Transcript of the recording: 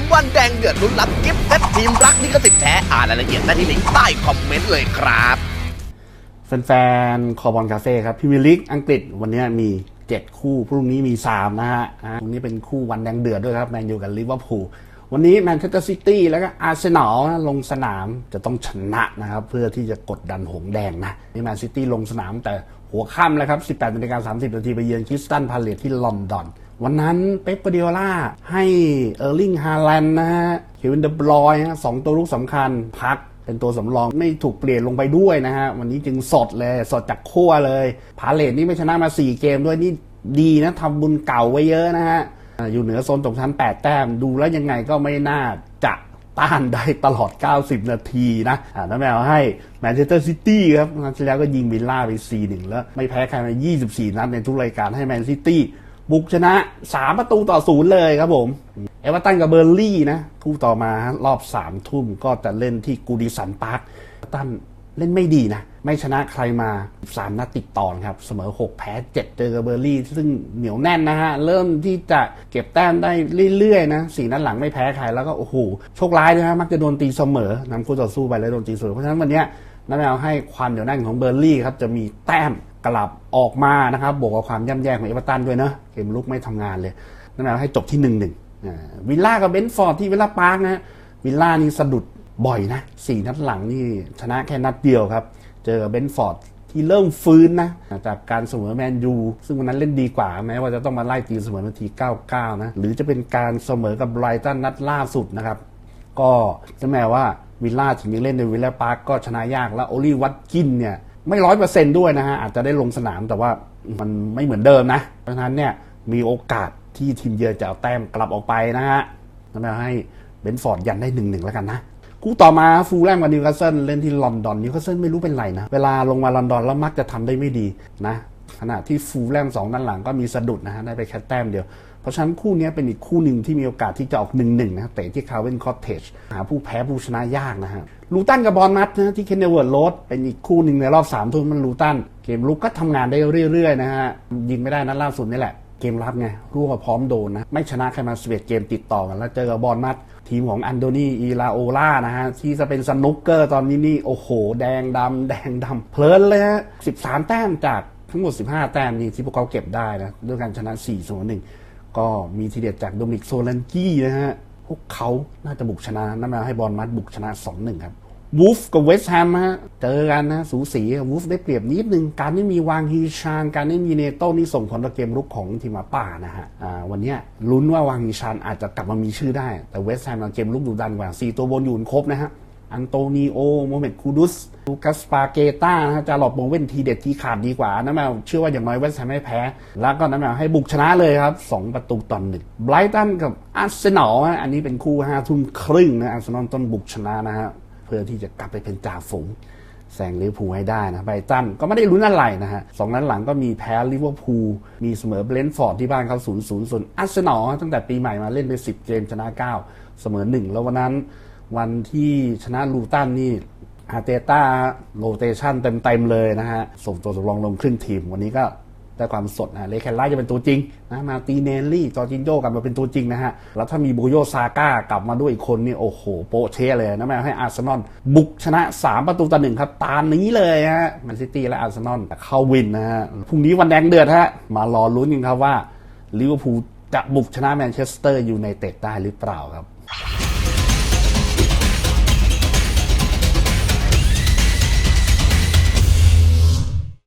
ำวันแดงเดือดลุ้นรับกิฟต์เซตทีมรักนี่ก็สิทธิ์แท้อ่านรายละเอียดได้ที่ลิงก์ใต้คอมเมนต์เลยครับแฟนๆคอบอลคาเฟ่ครับพรีเมียร์ลีกอังกฤษวันนี้มี 7 คู่พรุ่งนี้มี 3 นะฮะอ่าพรุ่งนี้เป็นคู่วันแดงเดือดด้วยครับแมนยูกับลิเวอร์พูลวันนี้แมนเชสเตอร์ซิตี้แล้วก็อาร์เซนอลลงสนามจะต้องชนะนะครับ เพื่อที่จะกดดันหงแดงนะนี่แมนซิตี้ลงสนามแต่หัวค่ำแล้วครับ 18นาฬิกา30นาทีไปเยือนคริสตันพาเลตที่ลอนดอน วันนั้นเป๊ปกวาร์ดิโอล่าให้เออร์ลิงฮาแลนด์นะฮะเควินเดบรอยนะสองตัวลูกสำคัญพักเป็นตัวสำรองไม่ถูกเปลี่ยนลงไปด้วยนะฮะ วันนี้จึงสดเลย สดจากขั้วเลย พาเลตนี่ไม่ชนะมา 4 เกมด้วยนี่ดีนะทำบุญเก่าไว้เยอะนะฮะอ่าอยู่เหนือโซนตกชั้น 8 แต้มดูแล้วยังไงก็ไม่น่าจะต้านได้ตลอด 90 นาทีนะอ่าน้าแมวให้แมนเชสเตอร์ซิตี้ครับนัดที่แล้วก็ยิงวิลล่าไป 4-1 แล้ว ไม่แพ้ใครมา 24 นัดในทุกรายการให้แมนซิตี้ บุกชนะ3ประตูต่อศูนย์เลยครับผม เอเวอร์ตันกับเบอร์ลี่นะคู่ต่อมารอบสามทุ่มก็จะเล่นที่กูดิสันพาร์คเอเตันเล่นไม่ดีนะ ไม่ชนะใครมา 3 นัดติดต่อครับ เสมอ 6 แพ้ 7 เจอกับเบอร์ลี่ ซึ่งเหนียวแน่นนะฮะ เริ่มที่จะเก็บแต้มได้เรื่อยๆนะสี่นัดหลังไม่แพ้ใคร แล้วก็ โอ้โห โชคร้ายนะฮะมักจะโดนตีเสมอนำคู่ต่อสู้ไปแล้วโดนตีเสมอเพราะฉะนั้นวันนี้น้าแมวให้ความเหนียวแน่นของเบอร์ลี่ครับ จะมีแต้ม ลับออกมานะครับ บวกกับความย่ำแย่ของเอเวอร์ตันด้วยเนอะเกมลุกไม่ทำงานเลยน้าแมวให้จบที่หนึ่งหนึ่งวิลล่ากับเบนฟอร์ดที่เวลาพาร์คนะวิลล่านี่สะดุดบ่อยนะสี่นัดหลังนี่ชนะแค่นัดเดียวครับ เจอเบนฟอร์ดที่เริ่มฟื้นนะ จากการเสมอแมนยูซึ่งวันนั้นเล่นดีกว่าแม้ว่าจะต้องมาไล่ตีเสมอนาที 99 นะ หรือจะเป็นการเสมอกับไบรตันนัดล่าสุดนะครับ ก็จะแม้ว่าวิลล่าถึงยังเล่นในวิลล่าพาร์คก็ชนะยากแล้วโอลีวัตกินเนี่ย ไม่ร้อยเปอร์เซนต์ด้วยนะฮะ อาจจะได้ลงสนามแต่ว่ามันไม่เหมือนเดิมนะ เพราะฉะนั้นเนี่ยมีโอกาสที่ทีมเยือนจะเอาแต้มกลับออกไปนะฮะนั่นแปลให้เบนฟอร์ดยันได้หนึ่งหนึ่งแล้วกันนะ คู่ต่อมาฟูลแลมกับนิวคาสเซิลเล่นที่ลอนดอนนิวคาสเซิลไม่รู้เป็นไรนะ เวลาลงมาลอนดอนแล้วมักจะทำได้ไม่ดีนะ ขณะที่ฟูลแลมสองด้านหลังก็มีสะดุดนะฮะได้ไปแค่แต้มเดียว เพราะฉะนั้นคู่นี้เป็นอีกคู่หนึ่งที่มีโอกาสที่จะออกหนึ่งหนึ่งนะเตะที่คาร์เวนคอตเทจหาผู้แพ้ผู้ชนะยากนะฮะลูตันกับบอลมัดนะที่เคนเนเวิร์ดโรดเป็นอีกคู่หนึ่งในรอบสามทุ่มมันลูตันเกมลุกก็ทำงานได้เรื่อยๆนะฮะยิงไม่ได้นัดล่าสุดนี่แหละเกมรับไงรั่วพร้อมโดนนะ ไม่ชนะใครมาสเวตเกมติดต่อกัน แล้วเจอกับบอลมัด ทีมของอันโดนีอีลาโอล่านะฮะ ที่จะเป็นสนุกเกอร์ตอนนี้นี่ โอ้โห แดงดำแดงดำเพลินเลยฮะ13 แต้มจาก ทั้งหมด 15 แต้มนี่ที่พวกเขาเก็บได้นะด้วยการชนะ4 0 1ก็มีทีเด็ดจากโดมินิกโซลันกี้นะฮะพวกเขาน่าจะบุกชนะนั่นหมายให้บอลมัดบุกชนะ 2-1 ครับวูฟกับเวสต์แฮมฮะเจอกันนะสูสีวูฟได้เปรียบนิดนึง การไม่มีวางฮีชานการไม่มีเนโต้นี่ส่งผลต่อเกมรุกของทีมาป่านะฮะวันนี้ลุ้นว่าวางฮีชานอาจจะกลับมามีชื่อได้ แต่เวสต์แฮมเกมรุกดุดันกว่า 4 ตัวบนอยู่ครบนะฮะ อันโตนิโอโมเมดคูดุสลูกัสปาเกต้านะฮะจาหลบโมเว่นทีเด็ดทีขาดดีกว่าน้ำแมวเชื่อว่าอย่างน้อยเวสต์แฮมไม่แพ้ แล้วก็น้ำแมวให้บุกชนะเลยครับ 2 ประตูต่อหนึ่งไบรตันกับอาร์เซนอลฮะอันนี้เป็นคู่ห้าทุ่มครึ่งนะอาร์เซนอลต้นบุกชนะนะฮะเพื่อที่จะกลับไปเป็นจ่าฝูงแซงลิเวอร์พูลให้ได้นะไบรตันก็ไม่ได้ลุ้นอะไรนะฮะสองนัดหลังก็มีแพ้ลิเวอร์พูลมีเสมอเบรนท์ฟอร์ดที่บ้านเขา0 0ส่วนอาร์เซนอลตั้งแต่ปีใหม่มาเล่นไป 10 เกมชนะ 9 เสมอ 1 แล้ววันนั้น วันที่ชนะลูตันนี่อาเตต้าโรเตชันเต็มๆเลยนะฮะ ส่งตัวสำรองลงครึ่งทีม วันนี้ก็ได้ความสดนะเลคแคนไล่จะเป็นตัวจริงนะมาตีเนลลี่ จอจินโยกลับมาเป็นตัวจริงนะฮะ แล้วถ้ามีบูโยซาก้ากลับมาด้วยอีกคนนี่โอ้โห โปเชเลยนะแม่ให้อาร์เซนอลบุกชนะ 3 ประตูต่อหนึ่งครับ ตามนี้เลยฮะแมนซิตี้และอาร์เซนอลเข้าวินนะฮะพรุ่งนี้วันแดงเดือดฮะมารอลุ้นกันครับว่าลิเวอร์พูลจะบุกชนะแมนเชสเตอร์ยูไนเต็ดได้หรือเปล่าครับ